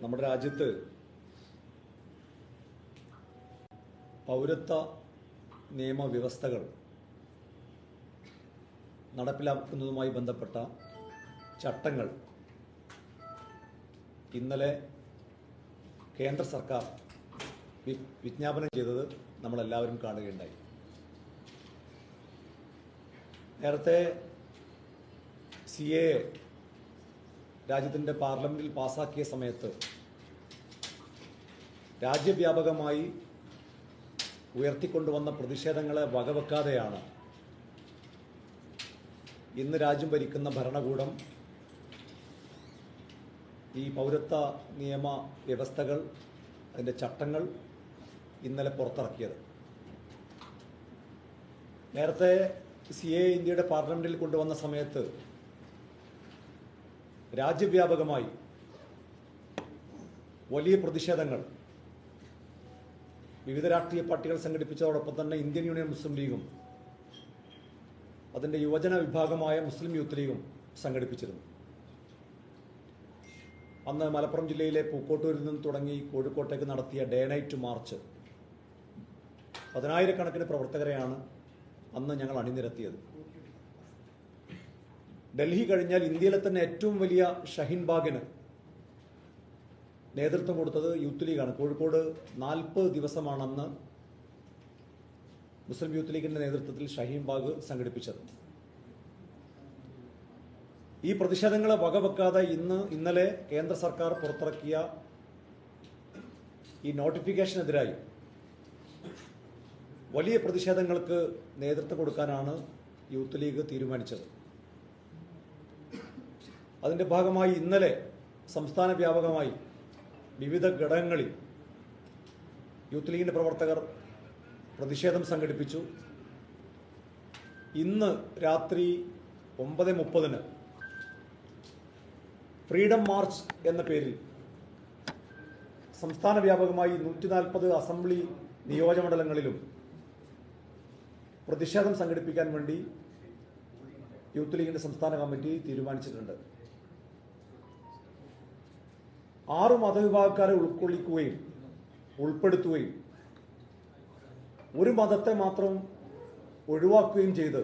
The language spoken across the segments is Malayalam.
നമ്മുടെ രാജ്യത്ത് പൗരത്വ നിയമവ്യവസ്ഥകൾ നടപ്പിലാക്കുന്നതുമായി ബന്ധപ്പെട്ട ചട്ടങ്ങൾ ഇന്നലെ കേന്ദ്ര സർക്കാർ വിജ്ഞാപനം ചെയ്തത് നമ്മളെല്ലാവരും കാണുകയുണ്ടായി. നേരത്തെ സി എ രാജ്യത്തിന്റെ പാർലമെന്റിൽ പാസാക്കിയ സമയത്ത് രാജ്യവ്യാപകമായി ഉയർത്തിക്കൊണ്ടുവന്ന പ്രതിഷേധങ്ങളെ വകവെക്കാതെയാണ് ഇന്ന് രാജ്യം ഭരിക്കുന്ന ഭരണകൂടം ഈ പൗരത്വ നിയമ വ്യവസ്ഥകൾ അതിന്റെ ചട്ടങ്ങൾ ഇന്നലെ പുറത്തിറക്കിയത്. നേരത്തെ സി എ ഇന്ത്യയുടെ പാർലമെന്റിൽ കൊണ്ടുവന്ന സമയത്ത് രാജ്യവ്യാപകമായി വലിയ പ്രതിഷേധങ്ങൾ വിവിധ രാഷ്ട്രീയ പാർട്ടികൾ സംഘടിപ്പിച്ചതോടൊപ്പം തന്നെ ഇന്ത്യൻ യൂണിയൻ മുസ്ലിം ലീഗും അതിന്റെ യുവജന വിഭാഗമായ മുസ്ലിം യൂത്ത് ലീഗും സംഘടിപ്പിച്ചിരുന്നു. അന്ന് മലപ്പുറം ജില്ലയിലെ പൂക്കോട്ടൂരിൽ നിന്ന് തുടങ്ങി കോഴിക്കോട്ടേക്ക് നടത്തിയ ഡേ നൈറ്റ് മാർച്ച് പതിനായിരക്കണക്കിന് പ്രവർത്തകരെയാണ് അന്ന് ഞങ്ങൾ അണിനിരത്തിയത്. ഡൽഹി കഴിഞ്ഞാൽ ഇന്ത്യയിലെ തന്നെ ഏറ്റവും വലിയ ഷഹീൻ ബാഗിന് നേതൃത്വം കൊടുത്തത് യൂത്ത് ലീഗാണ്. കോഴിക്കോട് നാൽപ്പത് ദിവസമാണെന്ന് മുസ്ലിം യൂത്ത് ലീഗിന്റെ നേതൃത്വത്തിൽ ഷഹീം ബാഗ് സംഘടിപ്പിച്ചത്. ഈ പ്രതിഷേധങ്ങളെ വകവെക്കാതെ ഇന്ന് ഇന്നലെ കേന്ദ്ര സർക്കാർ പുറത്തിറക്കിയ ഈ നോട്ടിഫിക്കേഷനെതിരായി വലിയ പ്രതിഷേധങ്ങൾക്ക് നേതൃത്വം കൊടുക്കാനാണ് യൂത്ത് ലീഗ് തീരുമാനിച്ചത്. അതിന്റെ ഭാഗമായി ഇന്നലെ സംസ്ഥാന വ്യാപകമായി വിവിധ ഘടകങ്ങളിൽ യൂത്ത് ലീഗിന്റെ പ്രവർത്തകർ പ്രതിഷേധം സംഘടിപ്പിച്ചു. ഇന്ന് രാത്രി ഒമ്പത് മുപ്പതിന് ഫ്രീഡം മാർച്ച് എന്ന പേരിൽ സംസ്ഥാന വ്യാപകമായി നൂറ്റി നാൽപ്പത് അസംബ്ലി നിയോജകമണ്ഡലങ്ങളിലും പ്രതിഷേധം സംഘടിപ്പിക്കാൻ വേണ്ടി യൂത്ത് ലീഗിന്റെ സംസ്ഥാന കമ്മിറ്റി തീരുമാനിച്ചിട്ടുണ്ട്. ആറ് മതവിഭാഗക്കാരെ ഉൾക്കൊള്ളിക്കുകയും ഉൾപ്പെടുത്തുകയും ഒരു മതത്തെ മാത്രം ഒഴിവാക്കുകയും ചെയ്ത്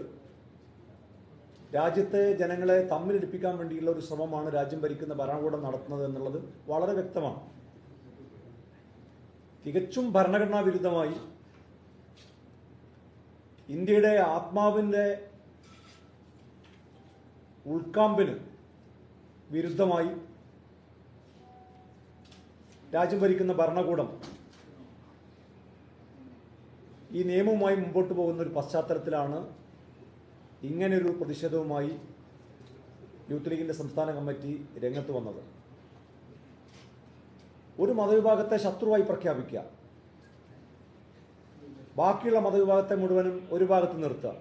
രാജ്യത്തെ ജനങ്ങളെ തമ്മിലിടിപ്പിക്കാൻ വേണ്ടിയുള്ള ഒരു ശ്രമമാണ് രാജ്യം ഭരിക്കുന്ന ഭരണകൂടം നടത്തുന്നത് എന്നുള്ളത് വളരെ വ്യക്തമാണ്. തികച്ചും ഭരണഘടനാ വിരുദ്ധമായി ഇന്ത്യയുടെ ആത്മാവിന്റെ ഉൾക്കാമ്പിന് വിരുദ്ധമായി രാജ്യം ഭരിക്കുന്ന ഭരണകൂടം ഈ നിയമവുമായി മുമ്പോട്ട് പോകുന്ന ഒരു പശ്ചാത്തലത്തിലാണ് ഇങ്ങനെയൊരു പ്രതിഷേധവുമായി യൂത്ത് ലീഗിന്റെ സംസ്ഥാന കമ്മിറ്റി രംഗത്ത് വന്നത്. ഒരു മതവിഭാഗത്തെ ശത്രുവായി പ്രഖ്യാപിക്കുക. ബാക്കിയുള്ള മതവിഭാഗത്തെ മുഴുവനും ഒരു ഭാഗത്ത് നിർത്തുക.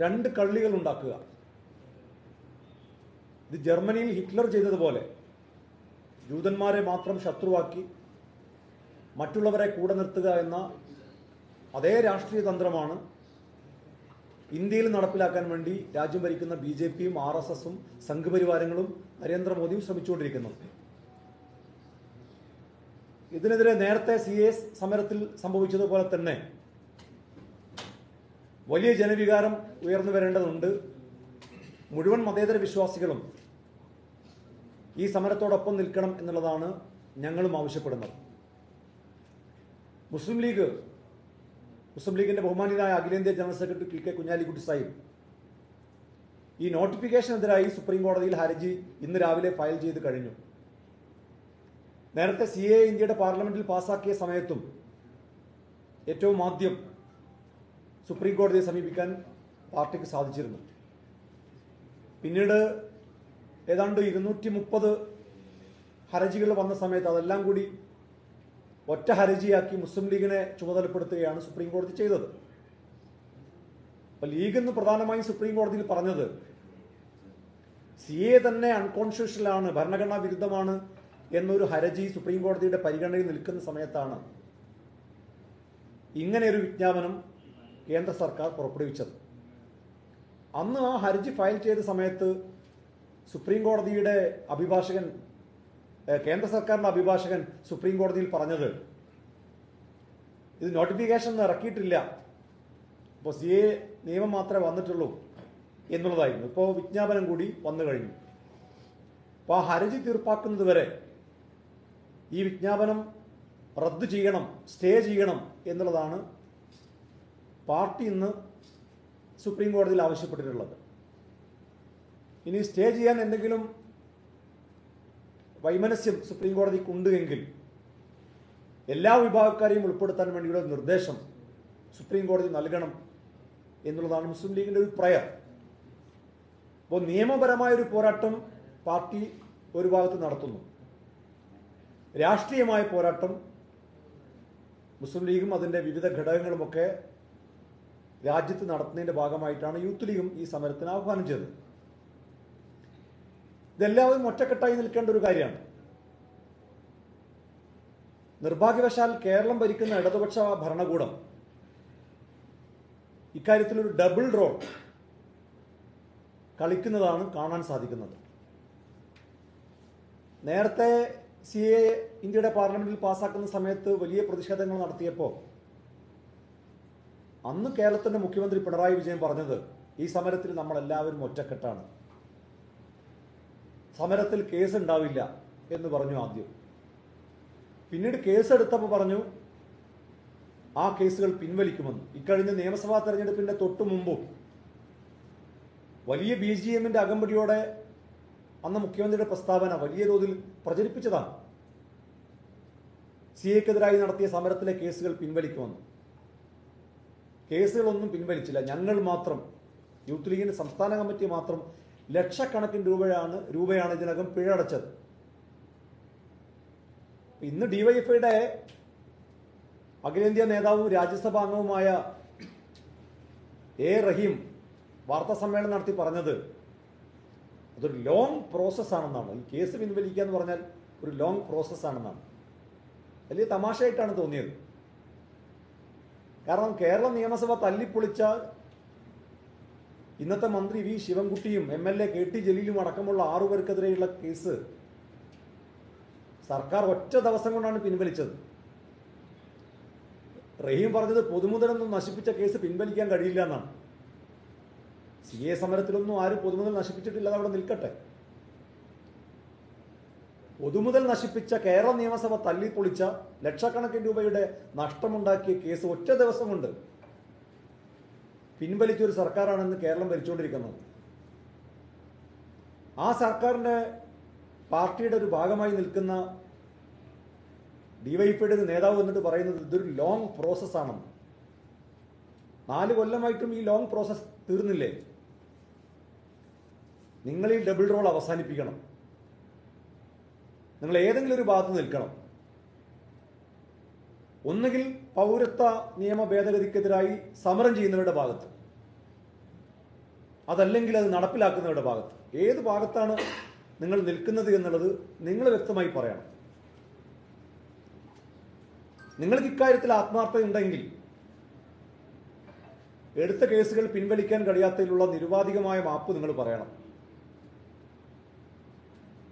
രണ്ട് കള്ളികൾ ഉണ്ടാക്കുക. ഇത് ജർമ്മനിയിൽ ഹിറ്റ്ലർ ചെയ്തതുപോലെ ജൂതന്മാരെ മാത്രം ശത്രുവാക്കി മറ്റുള്ളവരെ കൂടെ നിർത്തുക എന്ന അതേ രാഷ്ട്രീയ തന്ത്രമാണ് ഇന്ത്യയിൽ നടപ്പിലാക്കാൻ വേണ്ടി രാജ്യം ഭരിക്കുന്ന ബി ജെ പിയും ആർ എസ് എസും സംഘപരിവാരങ്ങളും നരേന്ദ്രമോദിയും ശ്രമിച്ചുകൊണ്ടിരിക്കുന്നത് ഇതിനെതിരെ നേരത്തെ സി എസ് സമരത്തിൽ സംഭവിച്ചതുപോലെ തന്നെ വലിയ ജനവികാരം ഉയർന്നു വരേണ്ടതുണ്ട്. മുഴുവൻ മതേതര വിശ്വാസികളും ഈ സമരത്തോടൊപ്പം നിൽക്കണം എന്നുള്ളതാണ് ഞങ്ങളും ആവശ്യപ്പെടുന്നത്. മുസ്ലിം ലീഗ് മുസ്ലിം ലീഗിന്റെ ബഹുമാനിതനായ അഖിലേന്ത്യാ general secretary P K Kunhalikutty Sahib ഈ നോട്ടിഫിക്കേഷനെതിരായി സുപ്രീം കോടതിയിൽ ഹർജി ഇന്ന് രാവിലെ ഫയൽ ചെയ്ത് കഴിഞ്ഞു. നേരത്തെ സി എ ഇന്ത്യയുടെ പാർലമെന്റിൽ പാസാക്കിയ സമയത്തും ഏറ്റവും ആദ്യം സുപ്രീം കോടതിയെ സമീപിക്കാൻ പാർട്ടിക്ക് സാധിച്ചിരുന്നു. പിന്നീട് ഏതാണ്ട് ഇരുന്നൂറ്റി മുപ്പത് ഹർജികൾ വന്ന സമയത്ത് അതെല്ലാം കൂടി ഒറ്റ ഹർജിയാക്കി മുസ്ലിം ലീഗിനെ ചുമതലപ്പെടുത്തുകയാണ് സുപ്രീം കോടതി ചെയ്തത്. അപ്പൊ ലീഗ് എന്ന് പ്രധാനമായും സുപ്രീം കോടതിയിൽ പറഞ്ഞത് സി എ തന്നെ അൺകോൺസ്റ്റിറ്റ്യൂഷനിലാണ് ഭരണഘടനാ വിരുദ്ധമാണ് എന്നൊരു ഹരജി സുപ്രീം കോടതിയുടെ പരിഗണനയിൽ നിൽക്കുന്ന സമയത്താണ് ഇങ്ങനെ ഒരു വിജ്ഞാപനം കേന്ദ്ര സർക്കാർ പുറപ്പെടുവിച്ചത്. അന്ന് ആ ഹർജി ഫയൽ ചെയ്ത സമയത്ത് സുപ്രീം കോടതിയുടെ അഭിഭാഷകൻ കേന്ദ്ര സർക്കാരിന്റെ അഭിഭാഷകൻ സുപ്രീം കോടതിയിൽ പറഞ്ഞത് ഇത് നോട്ടിഫിക്കേഷൻ ഇറക്കിയിട്ടില്ല. ഇപ്പോൾ സി എ നിയമം മാത്രമേ വന്നിട്ടുള്ളൂ എന്നുള്ളതായിരുന്നു. ഇപ്പോൾ വിജ്ഞാപനം കൂടി വന്നു കഴിഞ്ഞു. അപ്പോൾ ആ ഹർജി തീർപ്പാക്കുന്നത് വരെ ഈ വിജ്ഞാപനം റദ്ദു ചെയ്യണം സ്റ്റേ ചെയ്യണം എന്നുള്ളതാണ് പാർട്ടി ഇന്ന് സുപ്രീം കോടതിയിൽ ആവശ്യപ്പെട്ടിട്ടുള്ളത്. ഇനി സ്റ്റേ ചെയ്യാൻ എന്തെങ്കിലും വൈമനസ്യം സുപ്രീം കോടതിക്ക് ഉണ്ട് എങ്കിൽ എല്ലാ വിഭാഗക്കാരെയും ഉൾപ്പെടുത്താൻ വേണ്ടിയുള്ള നിർദ്ദേശം സുപ്രീം കോടതി നൽകണം എന്നുള്ളതാണ് മുസ്ലിം ലീഗിന്റെ ഒരു പ്രയർ. അപ്പോൾ നിയമപരമായ ഒരു പോരാട്ടം പാർട്ടി ഒരു ഭാഗത്ത് നടത്തുന്നു. രാഷ്ട്രീയമായ പോരാട്ടം മുസ്ലിം ലീഗും അതിന്റെ വിവിധ ഘടകങ്ങളുമൊക്കെ രാജ്യത്ത് നടത്തുന്നതിന്റെ ഭാഗമായിട്ടാണ് യൂത്ത് ലീഗും ഈ സമരത്തിന് ആഹ്വാനം ചെയ്തത്. ഇതെല്ലാവരും ഒറ്റക്കെട്ടായി നിൽക്കേണ്ട ഒരു കാര്യമാണ്. നിർഭാഗ്യവശാൽ കേരളം ഭരിക്കുന്ന ഇടതുപക്ഷ ഭരണകൂടം ഇക്കാര്യത്തിൽ ഒരു ഡബിൾ റോൾ കളിക്കുന്നതാണ് കാണാൻ സാധിക്കുന്നത്. നേരത്തെ സി എ ഇന്ത്യയുടെ പാർലമെന്റിൽ പാസാക്കുന്ന സമയത്ത് വലിയ പ്രതിഷേധങ്ങൾ നടത്തിയപ്പോൾ അന്ന് കേരളത്തിന്റെ മുഖ്യമന്ത്രി പിണറായി വിജയൻ പറഞ്ഞത് ഈ സമരത്തിൽ നമ്മളെല്ലാവരും ഒറ്റക്കെട്ടാണ്. സമരത്തിൽ കേസ് ഉണ്ടാവില്ല എന്ന് പറഞ്ഞു ആദ്യം. പിന്നീട് കേസ് എടുത്തപ്പോൾ പറഞ്ഞു ആ കേസുകൾ പിൻവലിക്കുമെന്ന്. ഇക്കഴിഞ്ഞ നിയമസഭാ തെരഞ്ഞെടുപ്പിന്റെ തൊട്ടു മുമ്പും വലിയ ബി ജി എമ്മിന്റെ അകമ്പടിയോടെ അന്ന് മുഖ്യമന്ത്രിയുടെ പ്രസ്താവന വലിയ തോതിൽ പ്രചരിപ്പിച്ചതാണ്. സി എക്കെതിരായി നടത്തിയ സമരത്തിലെ കേസുകൾ പിൻവലിക്കുമെന്ന്. കേസുകളൊന്നും പിൻവലിച്ചില്ല. ഞങ്ങൾ മാത്രം യൂത്ത് ലീഗിന്റെ സംസ്ഥാന കമ്മിറ്റി മാത്രം ലക്ഷക്കണക്കിന് രൂപയാണ് രൂപയാണ് ഇതിനകം പിഴടച്ചത് ഇന്ന് ഡിവൈഎഫ്ഐയുടെ അഖിലേന്ത്യാ നേതാവും രാജ്യസഭാ അംഗവുമായ എ റഹീം വാർത്താ സമ്മേളനം നടത്തി പറഞ്ഞത് അതൊരു ലോങ് പ്രോസസ് ആണെന്നാണ്. ഈ കേസ് പിൻവലിക്കുക എന്ന് പറഞ്ഞാൽ ഒരു ലോങ് പ്രോസസ് ആണെന്നാണ്. വലിയ തമാശയായിട്ടാണ് തോന്നിയത്. കാരണം കേരള നിയമസഭ തല്ലിപ്പൊളിച്ച ഇന്നത്തെ മന്ത്രി V ശിവൻകുട്ടിയും M L A K T ജലീലും അടക്കമുള്ള ആറുപേർക്കെതിരെയുള്ള കേസ്. സർക്കാർ ഒറ്റ ദിവസം കൊണ്ടാണ് പിൻവലിച്ചത്. റഹീം പറഞ്ഞത് പൊതുമുതലൊന്നും നശിപ്പിച്ച കേസ് പിൻവലിക്കാൻ കഴിയില്ല എന്നാണ്. സി എ സമരത്തിലൊന്നും ആരും പൊതുമുതൽ നശിപ്പിച്ചിട്ടില്ല അവിടെ നിൽക്കട്ടെ. പൊതുമുതൽ നശിപ്പിച്ച കേരള നിയമസഭ തല്ലിപ്പൊളിച്ച ലക്ഷക്കണക്കിന് രൂപയുടെ നഷ്ടമുണ്ടാക്കിയ കേസ് ഒറ്റ ദിവസം കൊണ്ട് പിൻവലിച്ച ഒരു സർക്കാരാണെന്ന് കേരളം ഭരിച്ചുകൊണ്ടിരിക്കുന്നത് ആ സർക്കാരിന്റെ പാർട്ടിയുടെ ഒരു ഭാഗമായി നിൽക്കുന്ന ഡിവൈഎഫ്ഐയുടെ നേതാവ് എന്നിട്ട് പറയുന്നത് ഇതൊരു ലോങ് പ്രോസസ്സാണെന്ന് നാല് കൊല്ലമായിട്ടും ഈ ലോങ് പ്രോസസ് തീർന്നില്ലേ? നിങ്ങൾ ഈ ഡബിൾ റോൾ അവസാനിപ്പിക്കണം. നിങ്ങൾ ഏതെങ്കിലും ഒരു ഭാഗത്ത് നിൽക്കണം. ഒന്നുകിൽ പൗരത്വ നിയമ ഭേദഗതിക്കെതിരായി സമരം ചെയ്യുന്നവരുടെ ഭാഗത്ത് അതല്ലെങ്കിൽ അത് നടപ്പിലാക്കുന്നവരുടെ ഭാഗത്ത്. ഏത് ഭാഗത്താണ് നിങ്ങൾ നിൽക്കുന്നത് എന്നുള്ളത് നിങ്ങൾ വ്യക്തമായി പറയണം. നിങ്ങൾക്ക് ഇക്കാര്യത്തിൽ ആത്മാർത്ഥത ഉണ്ടെങ്കിൽ എടുത്ത കേസുകൾ പിൻവലിക്കാൻ കഴിയാത്തതിലുള്ള നിരുപാധികമായ മാപ്പ് നിങ്ങൾ പറയണം.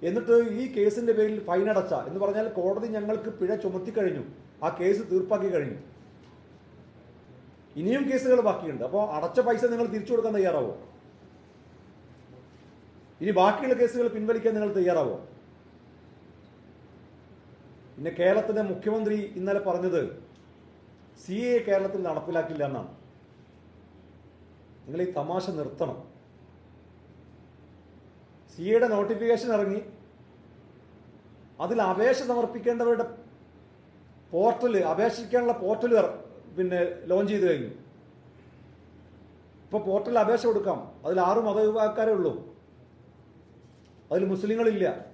എന്നിട്ട് ഈ കേസിന്റെ പേരിൽ ഫൈനടച്ച എന്ന് പറഞ്ഞാൽ കോടതി ഞങ്ങൾക്ക് പിഴ ചുമത്തി കഴിഞ്ഞു ആ കേസ് തീർപ്പാക്കി കഴിഞ്ഞു. ഇനിയും കേസുകൾ ബാക്കിയുണ്ട്. അപ്പോൾ അടച്ച പൈസ നിങ്ങൾ തിരിച്ചു കൊടുക്കാൻ തയ്യാറാവോ? ഇനി ബാക്കിയുള്ള കേസുകൾ പിൻവലിക്കാൻ നിങ്ങൾ തയ്യാറാവോ? പിന്നെ കേരളത്തിലെ മുഖ്യമന്ത്രി ഇന്നലെ പറഞ്ഞത് സി എ കേരളത്തിൽ നടപ്പിലാക്കില്ല എന്നാണ്. നിങ്ങൾ ഈ തമാശ നിർത്തണം. സി എയുടെ നോട്ടിഫിക്കേഷൻ ഇറങ്ങി. അതിൽ അപേക്ഷ സമർപ്പിക്കേണ്ടവരുടെ പോർട്ടൽ അപേക്ഷിക്കാനുള്ള പോർട്ടൽ പിന്നെ ലോഞ്ച് ചെയ്ത് കഴിഞ്ഞു. ഇപ്പൊ പോർട്ടലിൽ അപേക്ഷ കൊടുക്കാം. അതിൽ ആറ് മതവിഭാഗക്കാരേ ഉള്ളൂ. അതിൽ മുസ്ലിങ്ങളില്ല.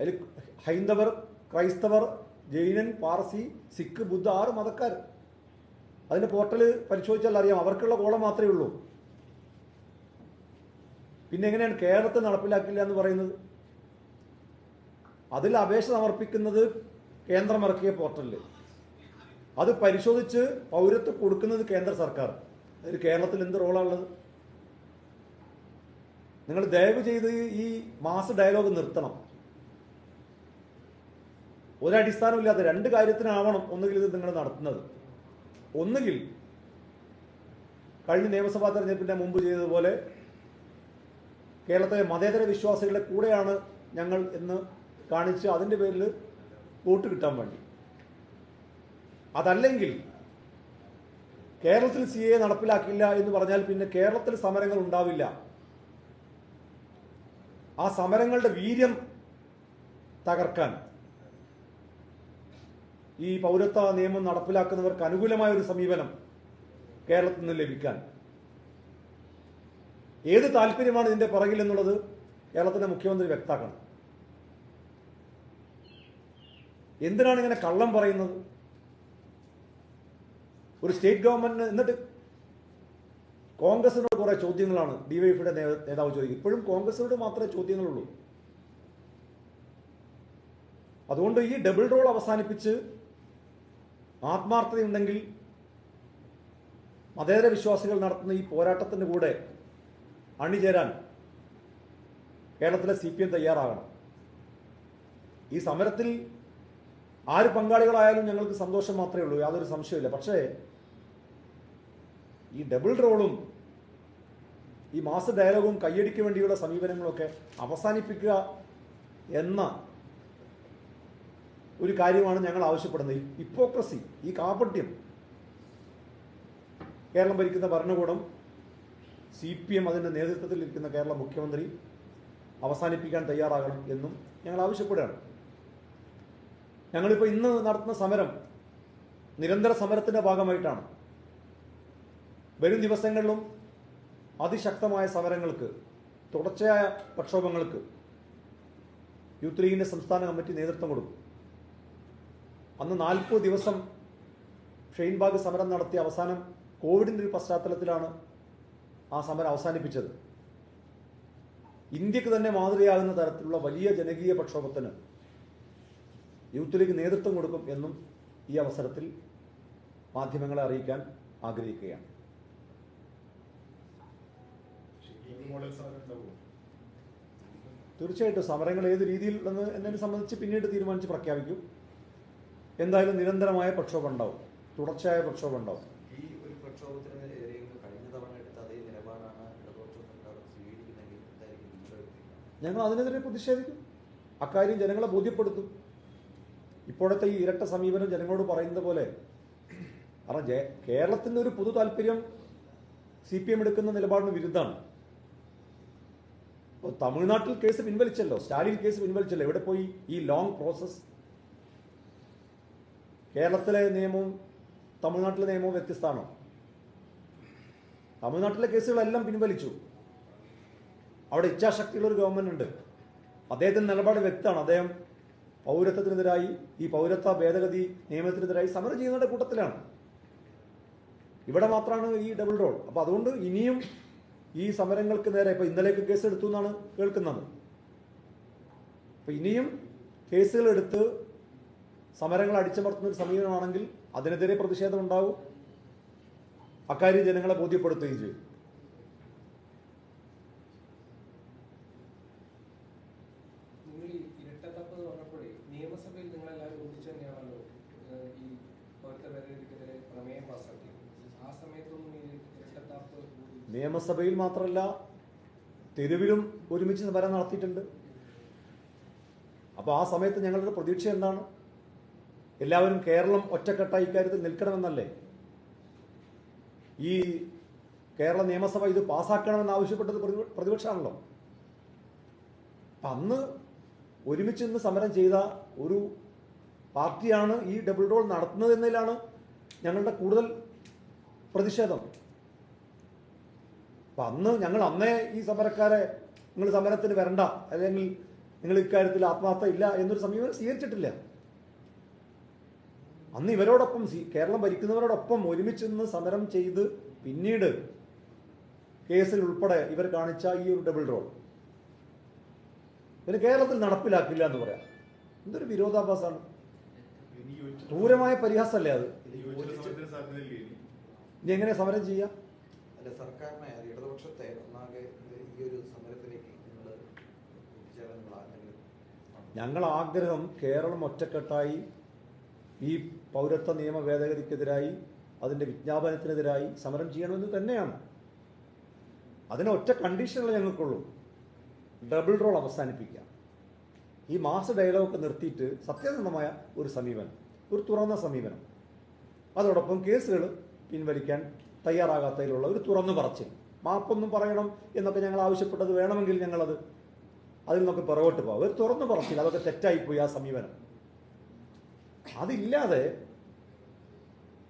അതിൽ ഹൈന്ദവർ ക്രൈസ്തവർ ജൈനൻ പാർസി സിഖ് ബുദ്ധ ആറ് മതക്കാർ. അതിന്റെ പോർട്ടൽ പരിശോധിച്ചാൽ അറിയാം. അവർക്കുള്ള കോളം മാത്രമേ ഉള്ളൂ. പിന്നെ എങ്ങനെയാണ് കേരളത്തെ നടപ്പിലാക്കില്ല എന്ന് പറയുന്നത്? അതിൽ അപേക്ഷ സമർപ്പിക്കുന്നത് കേന്ദ്രം ഇറക്കിയ പോർട്ടലിൽ അത് പരിശോധിച്ച് പൗരത്വം കൊടുക്കുന്നത് കേന്ദ്ര സർക്കാർ. അതിൽ കേരളത്തിൽ എന്ത് റോളാണുള്ളത്? നിങ്ങൾ ദയവ് ചെയ്ത് ഈ മാസ് ഡയലോഗ് നിർത്തണം. ഒരടിസ്ഥാനമില്ലാതെ രണ്ട് കാര്യത്തിനാവണം ഒന്നുകിൽ ഇത് നിങ്ങൾ നടത്തുന്നത്. ഒന്നുകിൽ കഴിഞ്ഞ നിയമസഭാ തെരഞ്ഞെടുപ്പിന്റെ മുമ്പ് ചെയ്തതുപോലെ കേരളത്തിലെ മതേതര വിശ്വാസികളുടെ കൂടെയാണ് ഞങ്ങൾ എന്ന് കാണിച്ച് അതിന്റെ പേരിൽ വോട്ട് കിട്ടാൻ വേണ്ടി. അതല്ലെങ്കിൽ കേരളത്തിൽ സി എ നടപ്പിലാക്കില്ല എന്ന് പറഞ്ഞാൽ പിന്നെ കേരളത്തിൽ സമരങ്ങൾ ഉണ്ടാവില്ല. ആ സമരങ്ങളുടെ വീര്യം തകർക്കാൻ ഈ പൗരത്വ നിയമം നടപ്പിലാക്കുന്നവർക്ക് അനുകൂലമായ ഒരു സമീപനം കേരളത്തിൽ നിന്ന് ലഭിക്കാൻ. ഏത് താല്പര്യമാണ് ഇതിന്റെ പുറകിൽ എന്നുള്ളത് കേരളത്തിന്റെ മുഖ്യമന്ത്രി വ്യക്താക്കണം എന്തിനാണ് ഇങ്ങനെ കള്ളം പറയുന്നത്? ഒരു സ്റ്റേറ്റ് ഗവൺമെന്റിന് എന്നിട്ട് കോൺഗ്രസിനോട് കുറെ ചോദ്യങ്ങളാണ് ഡിവൈഎഫിയുടെ നേതാവ് ചോദിക്കുന്നത്. ഇപ്പോഴും കോൺഗ്രസിനോട് മാത്രമേ ചോദ്യങ്ങളുള്ളൂ. അതുകൊണ്ട് ഈ ഡബിൾ റോൾ അവസാനിപ്പിച്ച് ആത്മാർത്ഥതയുണ്ടെങ്കിൽ മതേതര വിശ്വാസികൾ നടത്തുന്ന ഈ പോരാട്ടത്തിന്റെ കൂടെ അണിചേരാൻ കേരളത്തിലെ സി പി എം തയ്യാറാകണം. ഈ സമരത്തിൽ ആര് പങ്കാളികളായാലും ഞങ്ങൾക്ക് സന്തോഷം മാത്രമേ ഉള്ളൂ യാതൊരു സംശയമില്ല പക്ഷേ ഈ ഡബിൾ റോളും ഈ മാസ ഡയലോഗും കയ്യടിക്ക് വേണ്ടിയുള്ള സമീപനങ്ങളൊക്കെ അവസാനിപ്പിക്കുക എന്ന ഒരു കാര്യമാണ് ഞങ്ങൾ ആവശ്യപ്പെടുന്നത്. ഇപ്പോക്രസി ഈ കാപട്യം കേരളം ഭരിക്കുന്ന ഭരണകൂടം സി പി എം അതിന്റെ നേതൃത്വത്തിൽ ഇരിക്കുന്ന കേരള മുഖ്യമന്ത്രി അവസാനിപ്പിക്കാൻ തയ്യാറാകണം എന്നും ഞങ്ങൾ ആവശ്യപ്പെടുകയാണ്. ഞങ്ങളിപ്പോൾ ഇന്ന് നടത്തുന്ന സമരം നിരന്തര സമരത്തിന്റെ ഭാഗമായിട്ടാണ്. വരും ദിവസങ്ങളിലും അതിശക്തമായ സമരങ്ങൾക്ക് തുടർച്ചയായ പ്രക്ഷോഭങ്ങൾക്ക് യൂത്ത് ലീഗിന്റെ സംസ്ഥാന കമ്മിറ്റി നേതൃത്വം കൊടുക്കും. അന്ന് നാൽപ്പത് ദിവസം ഷെയിൻബാഗ് സമരം നടത്തിയ അവസാനം കോവിഡിന്റെ ഒരു പശ്ചാത്തലത്തിലാണ് ആ സമരം അവസാനിപ്പിച്ചത്. ഇന്ത്യയ്ക്ക് തന്നെ മാതൃകയാകുന്ന തരത്തിലുള്ള വലിയ ജനകീയ പ്രക്ഷോഭത്തിന് യൂത്ത് ലീഗ് നേതൃത്വം കൊടുക്കും എന്നും ഈ അവസരത്തിൽ മാധ്യമങ്ങളെ അറിയിക്കാൻ ആഗ്രഹിക്കുകയാണ്. തീർച്ചയായിട്ടും സമരങ്ങൾ ഏത് രീതിയിൽ എന്ന് എന്നതിനെ സംബന്ധിച്ച് പിന്നീട് തീരുമാനിച്ച് പ്രഖ്യാപിക്കും. എന്തായാലും നിരന്തരമായ പ്രക്ഷോഭം ഉണ്ടാവും. തുടർച്ചയായ പ്രക്ഷോഭം ഉണ്ടാവും. ഈ ഒരു കഴിഞ്ഞ തവണ എടുത്ത അതേ നിലപാടാണ്? ഞങ്ങൾ അതിനെതിരെ പ്രതിഷേധിക്കും. അക്കാര്യം ജനങ്ങളെ ബോധ്യപ്പെടുത്തും. ഇപ്പോഴത്തെ ഈ ഇരട്ട സമീപനം ജനങ്ങളോട് പറയുന്നത് പോലെ കാരണം കേരളത്തിന്റെ ഒരു പൊതു താല്പര്യം സി പി എം എടുക്കുന്ന നിലപാടിന് വിരുദ്ധമാണ്. ഇപ്പോൾ തമിഴ്നാട്ടിൽ കേസ് പിൻവലിച്ചല്ലോ സ്റ്റാലിൻ കേസ് പിൻവലിച്ചല്ലോ എവിടെ പോയി ഈ ലോങ് പ്രോസസ് കേരളത്തിലെ നിയമവും തമിഴ്നാട്ടിലെ നിയമവും വ്യത്യസ്തമാണോ? തമിഴ്നാട്ടിലെ കേസുകളെല്ലാം പിൻവലിച്ചു. അവിടെ ഇച്ഛാശക്തിയുള്ള ഒരു ഗവൺമെന്റ് ഉണ്ട്. അദ്ദേഹത്തിന്റെ നിലപാട് വ്യക്തമാണ്. അദ്ദേഹം പൗരത്വത്തിനെതിരായി ഈ പൗരത്വ ഭേദഗതി നിയമത്തിനെതിരായി സമരം ചെയ്യുന്നവരുടെ കൂട്ടത്തിലാണ്. ഇവിടെ മാത്രമാണ് ഈ ഡബിൾ റോൾ അപ്പൊ അതുകൊണ്ട് ഇനിയും ഈ സമരങ്ങൾക്ക് നേരെ ഇപ്പൊ ഇന്നലേക്ക് കേസ് എടുത്തു എന്നാണ് കേൾക്കുന്നത്. അപ്പൊ ഇനിയും കേസുകൾ എടുത്ത് സമരങ്ങൾ അടിച്ചമർത്തുന്ന ഒരു സമീപനമാണെങ്കിൽ അതിനെതിരെ പ്രതിഷേധം ഉണ്ടാവും. അക്കാര്യം ജനങ്ങളെ ബോധ്യപ്പെടുത്തുകയും ചെയ്യും നിങ്ങൾ ഈ ഇരട്ടത്തപ്പ് എന്ന് പറഞ്ഞപ്പോഴേ നിയമസഭയിൽ നിങ്ങൾ എല്ലാവരും ഒന്നിച്ചു തന്നെയാണല്ലോ ഏഹ് ഈ പൗരത്വ ഭേദഗതിക്കെതിരെ പ്രമേയം പാസ്സാക്കിയത് ആ സമയത്തൊന്നും ഈ ഇരട്ടത്താപ്പ് നിയമസഭയിൽ മാത്രമല്ല തെരുവിലും ഒരുമിച്ച് സമരം നടത്തിയിട്ടുണ്ട്. അപ്പോൾ ആ സമയത്ത് ഞങ്ങളുടെ പ്രതീക്ഷ എന്താണ്? എല്ലാവരും കേരളം ഒറ്റക്കെട്ടായി ഇക്കാര്യത്തിൽ നിൽക്കണമെന്നല്ലേ? ഈ കേരള നിയമസഭ ഇത് പാസ്സാക്കണമെന്ന് ആവശ്യപ്പെട്ടത് പ്രതി- പ്രതിപക്ഷമാണല്ലോ അന്ന് ഒരുമിച്ച് നിന്ന് സമരം ചെയ്ത ഒരു പാർട്ടിയാണ് ഈ ഡബിൾ റോൾ നടത്തുന്നത് എന്നതിലാണ് ഞങ്ങളുടെ കൂടുതൽ പ്രതിഷേധം. അപ്പൊ അന്ന് ഞങ്ങൾ അന്നേ ഈ സമരക്കാരെ നിങ്ങൾ സമരത്തിന് വരണ്ട. അല്ലെങ്കിൽ നിങ്ങൾ ഇക്കാര്യത്തിൽ ആത്മാർത്ഥ ഇല്ല എന്നൊരു സമീപനം സ്വീകരിച്ചിട്ടില്ല. അന്ന് ഇവരോടൊപ്പം കേരളം ഭരിക്കുന്നവരോടൊപ്പം ഒരുമിച്ച് നിന്ന് സമരം ചെയ്ത് പിന്നീട് കേസിൽ ഉൾപ്പെടെ ഇവർ കാണിച്ച ഈ ഒരു ഡബിൾ റോൾ പിന്നെ കേരളത്തിൽ നടപ്പിലാക്കില്ല എന്ന് പറയാം. എന്തൊരു വിരോധാഭാസമാണ് ക്രൂരമായ പരിഹാസമല്ലേ അത്? ഇനി എങ്ങനെ സമരം ചെയ്യാം? അല്ല സർക്കാരിനെ ഇടതുപക്ഷത്തെ ഒന്നാകെ ഈ ഒരു സമരത്തിലേക്ക് നിങ്ങൾ ഞങ്ങൾ ആഗ്രഹം കേരളം ഒറ്റക്കെട്ടായി ഈ പൗരത്വ നിയമ ഭേദഗതിക്കെതിരായി അതിന്റെ വിജ്ഞാപനത്തിനെതിരായി സമരം ചെയ്യണമെന്ന് തന്നെയാണ്. അതിന് ഒറ്റ ഞങ്ങൾക്കുള്ളൂ. ഡബിൾ റോൾ അവസാനിപ്പിക്കുക. ഈ മാസ് ഡയലോഗ് നിർത്തിയിട്ട് സത്യസന്ധമായ ഒരു സമീപനം ഒരു തുറന്ന സമീപനം. അതോടൊപ്പം കേസുകൾ പിൻവലിക്കാൻ തയ്യാറാകാത്തതിലുള്ള ഒരു തുറന്നു പറച്ചിൽ. മാപ്പൊന്നും പറയണം എന്നൊക്കെ ഞങ്ങൾ ആവശ്യപ്പെട്ടത് വേണമെങ്കിൽ ഞങ്ങളത് അതിൽ നിന്നൊക്കെ പുറകോട്ട് പോകാം. ഒരു തുറന്നു പറച്ചിൽ അതൊക്കെ തെറ്റായിപ്പോയി ആ സമീപനം. അതില്ലാതെ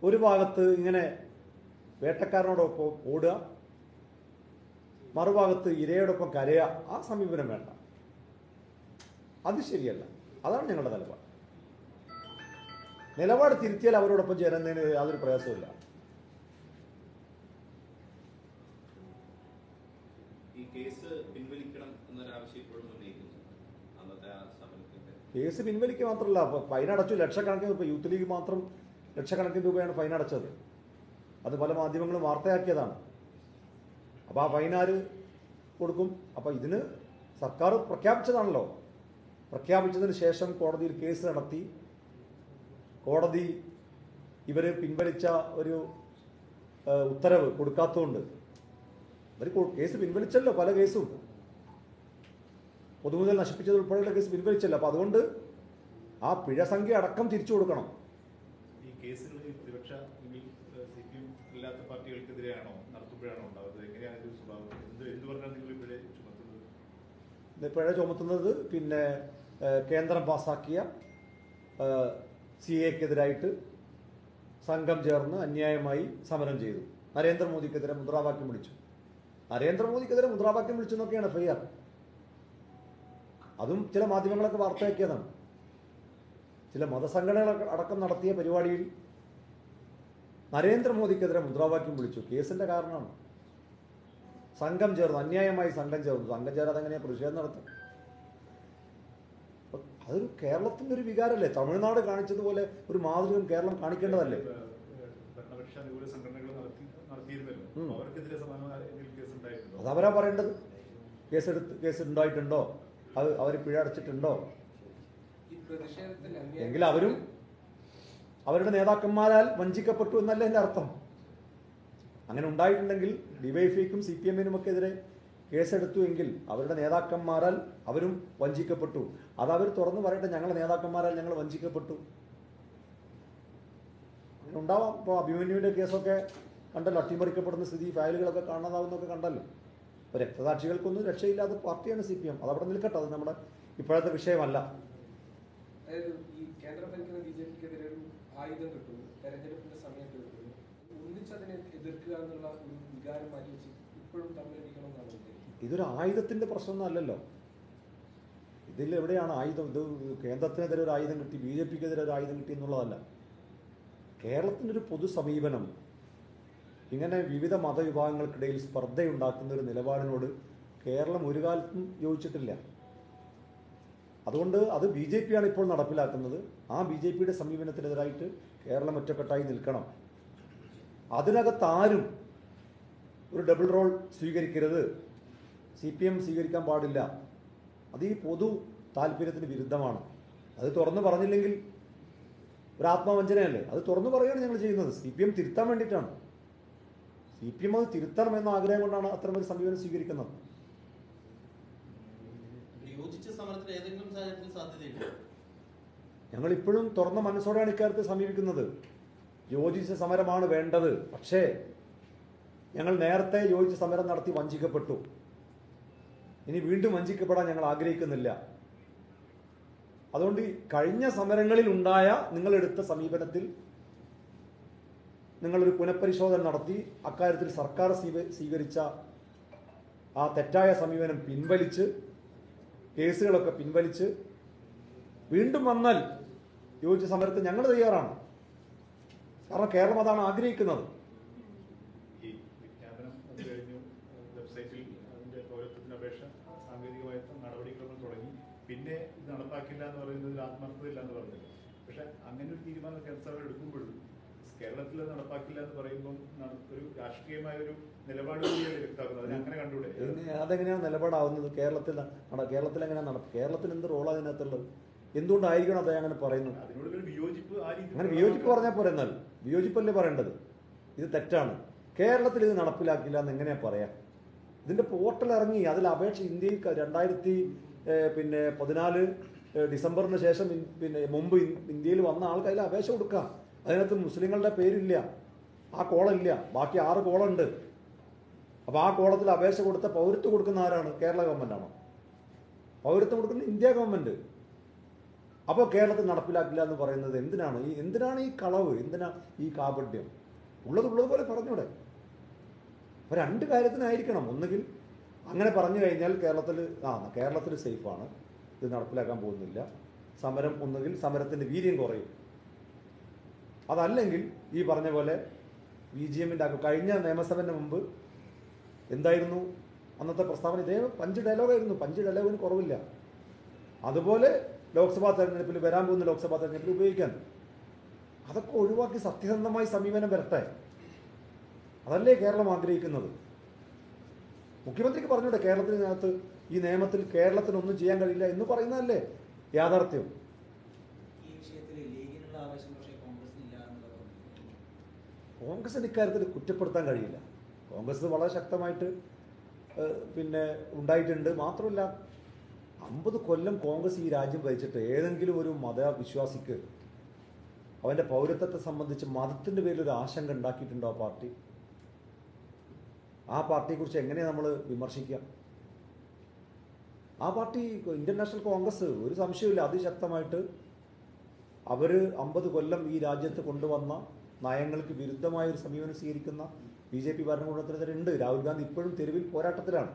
ഒരു ഭാഗത്ത് ഇങ്ങനെ വേട്ടക്കാരനോടൊപ്പം ഓടുക മറുഭാഗത്ത് ഇരയോടൊപ്പം കരയുക ആ സമീപനം വേണ്ട. അത് ശരിയല്ല. അതാണ് ഞങ്ങളുടെ നിലപാട്. നിലപാട് തിരുത്തിയാൽ അവരോടൊപ്പം ചേരുന്നതിന് യാതൊരു പ്രയാസവുമില്ല ഈ കേസ് പിൻവലിക്കണം എന്നൊരാവശ്യം ഇപ്പോഴും ഉന്നയിക്കുന്നു അന്നത്തെ ആ സമരത്തിന്റെ കേസ് പിൻവലിക്കുക മാത്രമല്ല ഫൈൻ അടച്ചു ലക്ഷക്കണക്കിന് രൂപ യൂത്ത് ലീഗ് മാത്രം ലക്ഷക്കണക്കിന് രൂപയാണ് ഫൈൻ അടച്ചത്. അത് പല മാധ്യമങ്ങളും വാർത്തയാക്കിയതാണ്. അപ്പോൾ ആ ഫൈൻ കൊടുക്കും? അപ്പോൾ ഇതിന് സർക്കാർ പ്രഖ്യാപിച്ചതാണല്ലോ. പ്രഖ്യാപിച്ചതിന് ശേഷം കോടതിയിൽ കേസ് നടത്തി. കോടതി ഇവർ പിൻവലിച്ച ഒരു ഉത്തരവ് കൊടുക്കാത്തതുകൊണ്ട്. ഇവർ കേസ് പിൻവലിച്ചല്ലോ പല കേസും. പൊതുമുതൽ നശിപ്പിച്ചത് ഉൾപ്പെടെയുള്ള കേസ് പിൻവലിച്ചല്ലോ. അപ്പൊ അതുകൊണ്ട് ആ പിഴ സംഖ്യ അടക്കം തിരിച്ചു കൊടുക്കണം. ഈ കേസുകൾ ഈ പ്രതിപക്ഷ സി പി എം അല്ലാത്ത പാർട്ടികൾക്കെതിരെയാണോ നടത്തുമ്പോഴാണോ ഉണ്ടാവുന്നത്? എങ്ങനെയാണ് സ്വഭാവം? എന്ത് എന്ത് പറഞ്ഞാൽ നിങ്ങൾ ഇവിടെ ചുമത്തുന്നത്? പിഴ ചുമത്തുന്നത് പിന്നെ കേന്ദ്രം പാസാക്കിയ സി എക്കെതിരായിട്ട് സംഘം ചേർന്ന് അന്യായമായി സമരം ചെയ്തു. നരേന്ദ്രമോദിക്കെതിരെ മുദ്രാവാക്യം വിളിച്ചു. നരേന്ദ്രമോദിക്കെതിരെ മുദ്രാവാക്യം വിളിച്ചു എന്നൊക്കെയാണ് എഫ് ഐ ആർ. അതും ചില മാധ്യമങ്ങളൊക്കെ വാർത്തയാക്കിയതാണ്. ചില മതസംഘടനകളൊക്കെ അടക്കം നടത്തിയ പരിപാടിയിൽ നരേന്ദ്രമോദിക്കെതിരെ മുദ്രാവാക്യം വിളിച്ചു. കേസിന്റെ കാരണമാണ്. സംഘം ചേർന്നു അന്യായമായി സംഘം ചേർന്നു. സംഘം ചേരാതെ എങ്ങനെയാണ് പ്രതിഷേധം നടത്തും അതൊരു കേരളത്തിന്റെ ഒരു വികാരമല്ലേ? തമിഴ്നാട് കാണിച്ചതുപോലെ ഒരു മാതൃകം കേരളം കാണിക്കേണ്ടതല്ലേ? അതവരാ പറയേണ്ടത്? കേസെടുത്ത് കേസ് ഉണ്ടായിട്ടുണ്ടോ അത് അവർ പിഴ അടച്ചിട്ടുണ്ടോ എങ്കിൽ അവരും അവരുടെ നേതാക്കന്മാരാൽ വഞ്ചിക്കപ്പെട്ടു എന്നല്ല എന്റെ അർത്ഥം. അങ്ങനെ ഉണ്ടായിട്ടുണ്ടെങ്കിൽ ഡിവൈഫിക്കും സി പി എമ്മിനും ഒക്കെ എതിരെ കേസെടുത്തു എങ്കിൽ അവരുടെ നേതാക്കന്മാരാൽ അവരും വഞ്ചിക്കപ്പെട്ടു. അത് അവർ തുറന്നു പറയട്ടെ ഞങ്ങളുടെ നേതാക്കന്മാരാൽ ഞങ്ങൾ വഞ്ചിക്കപ്പെട്ടു. അങ്ങനെ ഉണ്ടാവാം. ഇപ്പോൾ അഭിമന്യുവിന്റെ കേസൊക്കെ കണ്ടല്ലോ അട്ടിമറിക്കപ്പെടുന്ന സ്ഥിതി ഫയലുകളൊക്കെ കാണാതാവുന്നൊക്കെ കണ്ടല്ലോ. അപ്പോൾ രക്തസാക്ഷികൾക്കൊന്നും രക്ഷയില്ലാത്ത പാർട്ടിയാണ് സി പി എം അതവിടെ നിൽക്കട്ടെ അത് നമ്മുടെ ഇപ്പോഴത്തെ വിഷയമല്ല. അതായത് ഈ കേന്ദ്രം ഭരിക്കുന്ന ബി ജെ പിക്കെതിരെ ഒരു ആയുധം കിട്ടുന്നു തെരഞ്ഞെടുപ്പിന്റെ സമയത്ത് കിട്ടുന്നു. ഒന്നിച്ചതിനെ എതിർക്കുക എന്നുള്ള ഒരു വികാരം മാറ്റി വെച്ച് ഇപ്പോഴും തമ്മിലടിക്കണം എന്നാണ് വിചാരിക്കുന്നത് ഇതൊരു ആയുധത്തിന്റെ പ്രശ്നമൊന്നും അല്ലല്ലോ ഇതിൽ എവിടെയാണ് ആയുധം? ഇത് കേന്ദ്രത്തിനെതിരെ ഒരു ആയുധം കിട്ടി ബി ജെ പിക്കെതിരെ ഒരു ആയുധം കിട്ടി എന്നുള്ളതല്ല. കേരളത്തിന്റെ ഒരു പൊതു സമീപനം ഇങ്ങനെ വിവിധ മതവിഭാഗങ്ങൾക്കിടയിൽ സ്പർദ്ധയുണ്ടാക്കുന്ന ഒരു നിലപാടിനോട് കേരളം ഒരു കാലത്തും യോജിച്ചിട്ടില്ല. അതുകൊണ്ട് അത് ബി ജെ പിയാണ് ഇപ്പോൾ നടപ്പിലാക്കുന്നത്. ആ ബി ജെ പിയുടെ സമീപനത്തിനെതിരായിട്ട് കേരളം ഒറ്റക്കെട്ടായി നിൽക്കണം. അതിനകത്ത് ആരും ഒരു ഡബിൾ റോൾ സ്വീകരിക്കരുത്. സി പി എം സ്വീകരിക്കാൻ പാടില്ല. അത് ഈ പൊതു താല്പര്യത്തിന് വിരുദ്ധമാണ്. അത് തുറന്നു പറഞ്ഞില്ലെങ്കിൽ ഒരു ആത്മവഞ്ചനയല്ലേ? അത് തുറന്നു പറയുകയാണ് ഞങ്ങൾ ചെയ്യുന്നത്. സി പി എം തിരുത്താൻ വേണ്ടിയിട്ടാണ്. സി പി എം അത് തിരുത്തണം എന്ന ആഗ്രഹം കൊണ്ടാണ് അത്തരമൊരു സമീപനം സ്വീകരിക്കുന്നത്. ഞങ്ങൾ ഇപ്പോഴും തുറന്ന മനസ്സോടെയാണ് ഇക്കാര്യത്തെ സമീപിക്കുന്നത്. യോജിച്ച സമരമാണ് വേണ്ടത്. പക്ഷേ ഞങ്ങൾ നേരത്തെ യോജിച്ച സമരം നടത്തി വഞ്ചിക്കപ്പെട്ടു. ഇനി വീണ്ടും വഞ്ചിക്കപ്പെടാൻ ഞങ്ങൾ ആഗ്രഹിക്കുന്നില്ല. അതുകൊണ്ട് കഴിഞ്ഞ സമരങ്ങളിൽ ഉണ്ടായ നിങ്ങളെടുത്ത സമീപനത്തിൽ നിങ്ങളൊരു പുനഃപരിശോധന നടത്തി അക്കാര്യത്തിൽ സർക്കാർ സ്വീകരിച്ച ആ തെറ്റായ സമീപനം പിൻവലിച്ച് കേസുകളൊക്കെ പിൻവലിച്ച് വീണ്ടും വന്നാൽ യോജിച്ച സമരത്തിന് ഞങ്ങൾ തയ്യാറാണ്. കാരണം കേരളം അതാണ് ആഗ്രഹിക്കുന്നത്. പിന്നെ ഇത് നടപ്പാക്കില്ല എന്ന് പറയുന്നതിൽ ആത്മാർത്ഥതയില്ല എന്ന് പറഞ്ഞത് പക്ഷെ അങ്ങനെ ഒരു തീരുമാനം കേന്ദ്ര സർക്കാർ എടുക്കുമ്പോഴും കേരളത്തിൽ നടപ്പാക്കില്ല എന്ന് പറയുമ്പോൾ ഒരു രാഷ്ട്രീയമായ ഒരു നിലപാട് അങ്ങനെ കണ്ടൂടെ അതെങ്ങനെയാണ് നിലപാടാവുന്നത്? കേരളത്തിൽ കേരളത്തിൽ എങ്ങനെയാണ് നട കേരളത്തിൽ എന്ത് റോളാണ് അതിനകത്തുള്ളത് എന്തുകൊണ്ടായിരിക്കണം അദ്ദേഹം അങ്ങനെ പറയുന്നത്? അങ്ങനെ വിയോജിപ്പ് പറഞ്ഞാൽ പോരെ എന്നാൽ വിയോജിപ്പല്ലേ പറയേണ്ടത്? ഇത് തെറ്റാണ്. കേരളത്തിൽ ഇത് നടപ്പിലാക്കില്ല എന്ന് എങ്ങനെയാ പറയാം? ഇതിന്റെ പോർട്ടൽ ഇറങ്ങി അതിൽ അപേക്ഷ ഇന്ത്യയിൽ രണ്ടായിരത്തി പിന്നെ പതിനാല് ഡിസംബറിന് ശേഷം പിന്നെ മുമ്പ് ഇന്ത്യയിൽ വന്ന ആൾക്ക് അതിൽ അപേക്ഷ കൊടുക്കാം. അതിനകത്ത് മുസ്ലിങ്ങളുടെ പേരില്ല. ആ കോളമില്ല ബാക്കി ആറ് കോളുണ്ട്. അപ്പോൾ ആ കോളത്തിൽ അപേക്ഷ കൊടുത്ത പൗരത്വം കൊടുക്കുന്ന ആരാണ്? കേരള ഗവൺമെന്റ് ആണോ പൗരത്വം കൊടുക്കുന്ന ഇന്ത്യ ഗവൺമെന്റ്. അപ്പോൾ കേരളത്തിൽ നടപ്പിലാക്കില്ല എന്ന് പറയുന്നത് എന്തിനാണ്? ഈ എന്തിനാണ് ഈ കളവ്? എന്തിനാ ഈ കാപട്യം ഉള്ളതുള്ളതുപോലെ പറഞ്ഞൂടെ. അപ്പൊ രണ്ട് കാര്യത്തിനായിരിക്കണം. ഒന്നുകിൽ അങ്ങനെ പറഞ്ഞു കഴിഞ്ഞാൽ കേരളത്തിൽ ആ കേരളത്തിൽ സേഫാണ്. ഇത് നടപ്പിലാക്കാൻ പോകുന്നില്ല. സമരം ഒന്നുകിൽ സമരത്തിന്റെ വീര്യം കുറയും. അതല്ലെങ്കിൽ ഈ പറഞ്ഞ പോലെ ബി ജി എമ്മിന്റെ കഴിഞ്ഞ നിയമസഭന്റെ മുമ്പ് എന്തായിരുന്നു? അന്നത്തെ പ്രസ്താവന ഇതേ പഞ്ച് ഡയലോഗായിരുന്നു പഞ്ച് ഡയലോഗിന് കുറവില്ല. അതുപോലെ ലോക്സഭാ തെരഞ്ഞെടുപ്പിൽ വരാൻ പോകുന്ന ലോക്സഭാ തെരഞ്ഞെടുപ്പിൽ ഉപയോഗിക്കാൻ. അതൊക്കെ ഒഴിവാക്കി സത്യസന്ധമായി സമീപനം വരട്ടെ. അതല്ലേ കേരളം ആഗ്രഹിക്കുന്നത്? മുഖ്യമന്ത്രിക്ക് പറഞ്ഞൂടെ കേരളത്തിനകത്ത് ഈ നിയമത്തിൽ കേരളത്തിനൊന്നും ചെയ്യാൻ കഴിയില്ല എന്ന് പറയുന്നതല്ലേ യാഥാർത്ഥ്യം ഈ വിഷയത്തിൽ ലീഗിനുള്ള ആവശ്യം പക്ഷേ കോൺഗ്രസിന് ഇല്ല എന്നുള്ളത് കോൺഗ്രസിന് ഇക്കാര്യത്തിൽ കുറ്റപ്പെടുത്താൻ കഴിയില്ല. കോൺഗ്രസ് വളരെ ശക്തമായിട്ട് പിന്നെ ഉണ്ടായിട്ടുണ്ട്. മാത്രമല്ല അമ്പത് കൊല്ലം കോൺഗ്രസ് ഈ രാജ്യം ഭരിച്ചിട്ട് ഏതെങ്കിലും ഒരു മതവിശ്വാസിക്ക് അവന്റെ പൗരത്വത്തെ സംബന്ധിച്ച് മതത്തിന്റെ പേരിൽ ഒരു ആശങ്ക ഉണ്ടാക്കിയിട്ടുണ്ടോ ആ പാർട്ടി? ആ പാർട്ടിയെക്കുറിച്ച് എങ്ങനെയാണ് നമ്മൾ വിമർശിക്കുക? ആ പാർട്ടി ഇന്റർനാഷണൽ നാഷണൽ കോൺഗ്രസ് ഒരു സംശയമില്ല അതിശക്തമായിട്ട് അവർ അമ്പത് കൊല്ലം ഈ രാജ്യത്ത് കൊണ്ടുവന്ന നയങ്ങൾക്ക് വിരുദ്ധമായ ഒരു സമീപനം സ്വീകരിക്കുന്ന ബി ജെ പി ഭരണകൂടത്തിനെതിരെ ഉണ്ട് രാഹുൽ ഗാന്ധി ഇപ്പോഴും തെരുവിൽ പോരാട്ടത്തിലാണ്.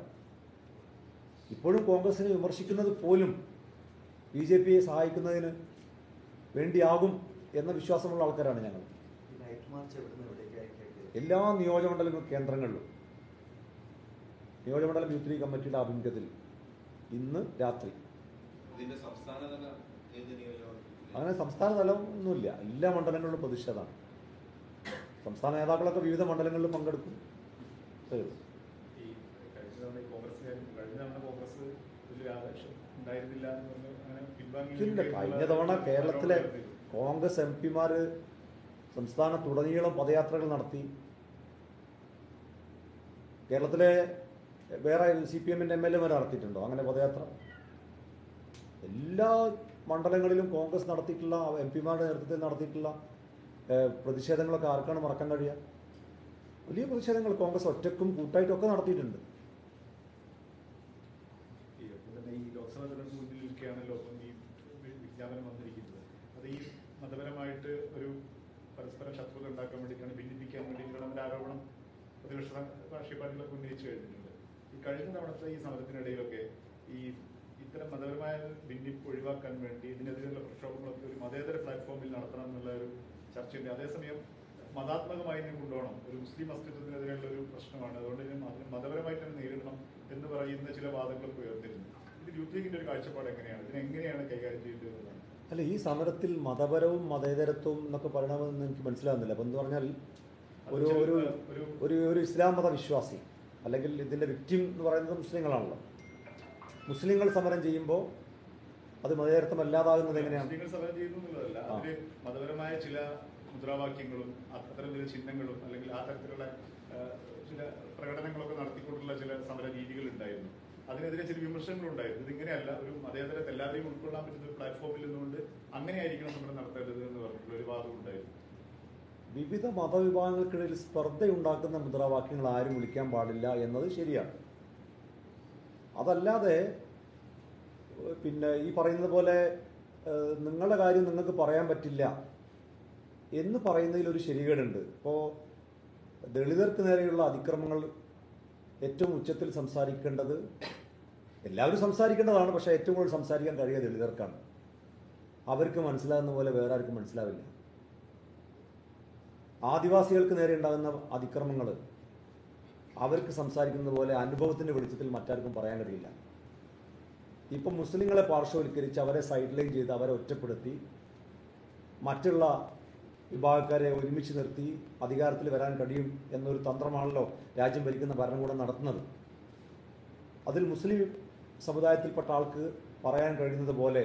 ഇപ്പോഴും കോൺഗ്രസിനെ വിമർശിക്കുന്നത് പോലും ബി ജെ പിയെ സഹായിക്കുന്നതിന് വേണ്ടിയാകും എന്ന വിശ്വാസമുള്ള ആൾക്കാരാണ് ഞങ്ങൾ. എല്ലാ നിയോജകമണ്ഡല കേന്ദ്രങ്ങളിലും. നിയോജകമണ്ഡലം യൂത്ത് ലീഗ് കമ്മിറ്റിയുടെ ആഭിമുഖ്യത്തിൽ ഇന്ന് രാത്രി? അങ്ങനെ സംസ്ഥാന തലം ഒന്നുമില്ല. എല്ലാ മണ്ഡലങ്ങളിലും പ്രതിഷേധമാണ് സംസ്ഥാന നേതാക്കളൊക്കെ വിവിധ മണ്ഡലങ്ങളിൽ പങ്കെടുക്കും. ശരി. ഇല്ല കഴിഞ്ഞ തവണ കേരളത്തിലെ കോൺഗ്രസ് എം പിമാര് സംസ്ഥാനത്തുടനീളം പദയാത്രകൾ നടത്തി. കേരളത്തിലെ വേറെ സി പി എമ്മിന്റെ എം എൽ എമാർ നടത്തിയിട്ടുണ്ടോ അങ്ങനെ പദയാത്ര? എല്ലാ മണ്ഡലങ്ങളിലും കോൺഗ്രസ് നടത്തിയിട്ടുള്ള എം പിമാരുടെ നേതൃത്വത്തിൽ നടത്തിയിട്ടുള്ള പ്രതിഷേധങ്ങളൊക്കെ ആർക്കാണ് മറക്കാൻ കഴിയുക? വലിയ പ്രതിഷേധങ്ങൾ കോൺഗ്രസ് ഒറ്റക്കും കൂട്ടായിട്ടൊക്കെ നടത്തിയിട്ടുണ്ട്. ഈ ലോക്സഭാ തെരഞ്ഞെടുപ്പ് മുന്നിലിരിക്കുകയാണല്ലോ അപ്പം ഈ വിജ്ഞാപനം വന്നിരിക്കുന്നത്. അത് മതപരമായിട്ട് ഒരു പരസ്പര ശത്രുത ഉണ്ടാക്കാൻ വേണ്ടിയിട്ടാണ് ഭിന്നിപ്പിക്കാൻ വേണ്ടിയിട്ടാണ് അതിന്റെ ആരോപണം പ്രതിപക്ഷ രാഷ്ട്രീയ പാർട്ടികളൊക്കെ ഉന്നയിച്ചു കഴിഞ്ഞിട്ടുണ്ട്. ഈ കഴിഞ്ഞ തവണത്തെ ഈ സമരത്തിനിടയിലൊക്കെ ഈ ഇത്തരം മതപരമായ ഭിന്നിപ്പ് ഒഴിവാക്കാൻ വേണ്ടി ഇതിനെതിരെയുള്ള പ്രക്ഷോഭങ്ങളൊക്കെ ഒരു മതേതര പ്ലാറ്റ്ഫോമിൽ നടത്തണം ചർച്ചയുണ്ട്. അതേസമയം മതാത്മകമായി കൊണ്ടുപോകണം. ഒരു മുസ്ലിം അസ്തിത്വത്തിനെതിരെയുള്ള ഒരു പ്രശ്നമാണ്. അതുകൊണ്ട് ഇതിനെ മത- മതപരമായിട്ട് തന്നെ നേരിടണം എന്ന് പറയുന്ന ചില വാദങ്ങളൊക്കെ ഉയർത്തിരുന്നു ഇത് യൂത്ത് ലീഗിന്റെ ഒരു കാഴ്ചപ്പാട് എങ്ങനെയാണ്? ഇതിനെ എങ്ങനെയാണ് കൈകാര്യം ചെയ്യേണ്ടത് അല്ല ഈ സമരത്തിൽ മതപരവും മതേതരത്വവും എന്നൊക്കെ പറയണമെന്ന് എനിക്ക് മനസ്സിലാകുന്നില്ല. അപ്പം എന്ന് പറഞ്ഞാൽ ഒരു ഒരു ഒരു ഒരു ഇസ്ലാം മത വിശ്വാസി അല്ലെങ്കിൽ ഇതിന്റെ വിക്റ്റിം എന്ന് പറയുന്നത് മുസ്ലിങ്ങളാണല്ലോ. മുസ്ലിങ്ങൾ സമരം ചെയ്യുമ്പോൾ അത് മതേതരത്വം അല്ലാതാകുന്നത് എങ്ങനെയാണ്. മതപരമായ ചില മുദ്രാവാക്യങ്ങളും അത്തരം ചില ചിഹ്നങ്ങളും അല്ലെങ്കിൽ ആ തരത്തിലുള്ള ചില പ്രകടനങ്ങളൊക്കെ നടത്തിക്കൊണ്ടുള്ള ചില സമര രീതികൾ ഉണ്ടായിരുന്നു. അതിനെതിരെ ചില വിമർശനങ്ങൾ ഉണ്ടായിരുന്നു. ഇതിങ്ങനെയല്ല ഒരു മതേതരത്തെ എല്ലാവരെയും ഉൾക്കൊള്ളാൻ പറ്റുന്ന ഒരു പ്ലാറ്റ്ഫോമിൽ നിന്നുകൊണ്ട് അങ്ങനെയായിരിക്കണം സമരം നടത്തേണ്ടത് എന്ന് പറഞ്ഞിട്ടുള്ള ഒരു വാദം ഉണ്ടായിരുന്നു. വിവിധ മതവിഭാഗങ്ങൾക്കിടയിൽ സ്പർദ്ധയുണ്ടാക്കുന്ന മുദ്രാവാക്യങ്ങൾ ആരും വിളിക്കാൻ പാടില്ല എന്നത് ശരിയാണ്. അതല്ലാതെ പിന്നെ ഈ പറയുന്നത് പോലെ നിങ്ങളുടെ കാര്യം നിങ്ങൾക്ക് പറയാൻ പറ്റില്ല എന്ന് പറയുന്നതിൽ ഒരു ശരികേടുണ്ട്. ഇപ്പോൾ ദളിതർക്ക് നേരെയുള്ള അതിക്രമങ്ങൾ ഏറ്റവും ഉച്ചത്തിൽ സംസാരിക്കേണ്ടത് എല്ലാവരും സംസാരിക്കേണ്ടതാണ് പക്ഷേ ഏറ്റവും കൂടുതൽ സംസാരിക്കാൻ കഴിയുക ദളിതർക്കാണ്. അവർക്ക് മനസ്സിലാകുന്ന പോലെ വേറെ ആർക്കും മനസ്സിലാവില്ല. ആദിവാസികൾക്ക് നേരെ ഉണ്ടാകുന്ന അതിക്രമങ്ങൾ അവർക്ക് സംസാരിക്കുന്നത് പോലെ അനുഭവത്തിന്റെ വെളിച്ചത്തിൽ മറ്റാർക്കും പറയാൻ കഴിയില്ല. ഇപ്പം മുസ്ലിങ്ങളെ പാർശ്വവൽക്കരിച്ച് അവരെ സൈഡ് ലൈൻ ചെയ്ത് അവരെ ഒറ്റപ്പെടുത്തി മറ്റുള്ള വിഭാഗക്കാരെ ഒരുമിച്ച് നിർത്തി അധികാരത്തിൽ വരാൻ കഴിയും എന്നൊരു തന്ത്രമാണല്ലോ രാജ്യം ഭരിക്കുന്ന ഭരണകൂടം നടത്തുന്നത്. അതിൽ മുസ്ലിം സമുദായത്തിൽപ്പെട്ട ആൾക്ക് പറയാൻ കഴിയുന്നത് പോലെ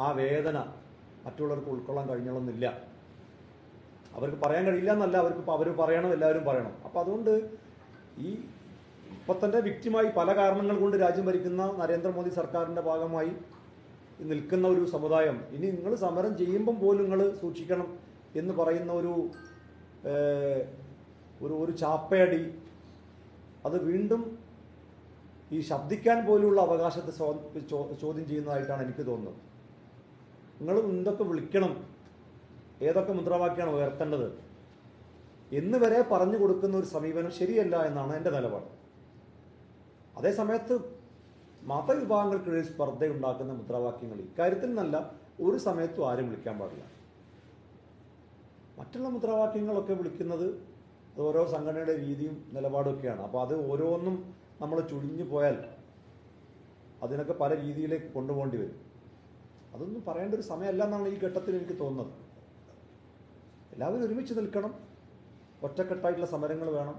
ആ വേദന മറ്റുള്ളവർക്ക് ഉൾക്കൊള്ളാൻ കഴിഞ്ഞോളൊന്നില്ല. അവർക്ക് പറയാൻ കഴിയില്ല എന്നല്ല അവർക്ക് അവർ പറയണം എല്ലാവരും പറയണം. അപ്പോൾ അതുകൊണ്ട് ഈ ഇപ്പം തന്നെ വ്യക്തിമായി പല കാരണങ്ങൾ കൊണ്ട് രാജ്യം ഭരിക്കുന്ന നരേന്ദ്രമോദി സർക്കാരിന്റെ ഭാഗമായി നിൽക്കുന്ന ഒരു സമുദായം. ഇനി നിങ്ങൾ സമരം ചെയ്യുമ്പം പോലും നിങ്ങൾ സൂക്ഷിക്കണം എന്ന് പറയുന്ന ഒരു ഒരു ഒരു ചാപ്പയടി. അത് വീണ്ടും ഈ ശബ്ദിക്കാൻ പോലുള്ള അവകാശത്തെ ചോദ്യം ചെയ്യുന്നതായിട്ടാണ് എനിക്ക് തോന്നുന്നത്. നിങ്ങൾ എന്തൊക്കെ വിളിക്കണം? ഏതൊക്കെ മുദ്രാവാക്യമാണ് ഉയർത്തേണ്ടത്? എന്ന് വരെ പറഞ്ഞു കൊടുക്കുന്ന ഒരു സമീപനം ശരിയല്ല എന്നാണ് എന്റെ നിലപാട്. അതേ സമയത്ത് മതവിഭാഗങ്ങൾക്കിടയിൽ സ്പർദ്ധ ഉണ്ടാക്കുന്ന മുദ്രാവാക്യങ്ങൾ ഇക്കാര്യത്തിൽ നല്ല ഒരു സമയത്തും ആരും വിളിക്കാൻ പാടില്ല. മറ്റുള്ള മുദ്രാവാക്യങ്ങളൊക്കെ വിളിക്കുന്നത് അത് ഓരോ സംഘടനയുടെ രീതിയും നിലപാടും ഒക്കെയാണ് അപ്പോൾ അത് ഓരോന്നും നമ്മൾ ചുഴിഞ്ഞു പോയാൽ അതിനൊക്കെ പല രീതിയിലേക്ക് കൊണ്ടുപോകേണ്ടി വരും. അതൊന്നും പറയേണ്ട ഒരു സമയമല്ല എന്നാണ് ഈ ഘട്ടത്തിൽ എനിക്ക് തോന്നുന്നത്. എല്ലാവരും ഒരുമിച്ച് നിൽക്കണം. ഒറ്റക്കെട്ടായിട്ടുള്ള സമരങ്ങൾ വേണം.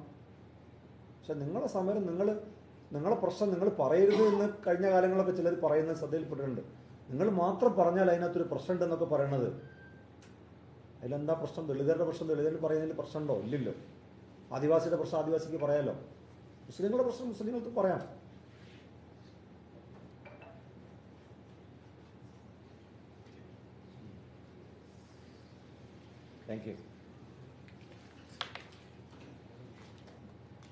പക്ഷെ നിങ്ങളുടെ സമരം നിങ്ങൾ നിങ്ങളെ പ്രശ്നം നിങ്ങൾ പറയരുത് എന്ന് കഴിഞ്ഞ കാലങ്ങളൊക്കെ ചിലർ പറയുന്നത് ശ്രദ്ധയിൽപ്പെട്ടിട്ടുണ്ട്. നിങ്ങൾ മാത്രം പറഞ്ഞാൽ അതിനകത്തൊരു പ്രശ്നമുണ്ടെന്നൊക്കെ പറയണത്. അതിലെന്താ പ്രശ്നം? ദളിതരുടെ പ്രശ്നം ദളിതരിൽ പറയുന്നതിൽ പ്രശ്നമുണ്ടോ? ഇല്ലല്ലോ. ആദിവാസിയുടെ പ്രശ്നം ആദിവാസിക്ക് പറയാലോ? മുസ്ലിങ്ങളുടെ പ്രശ്നം മുസ്ലിങ്ങൾക്ക് പറയാം. Thank you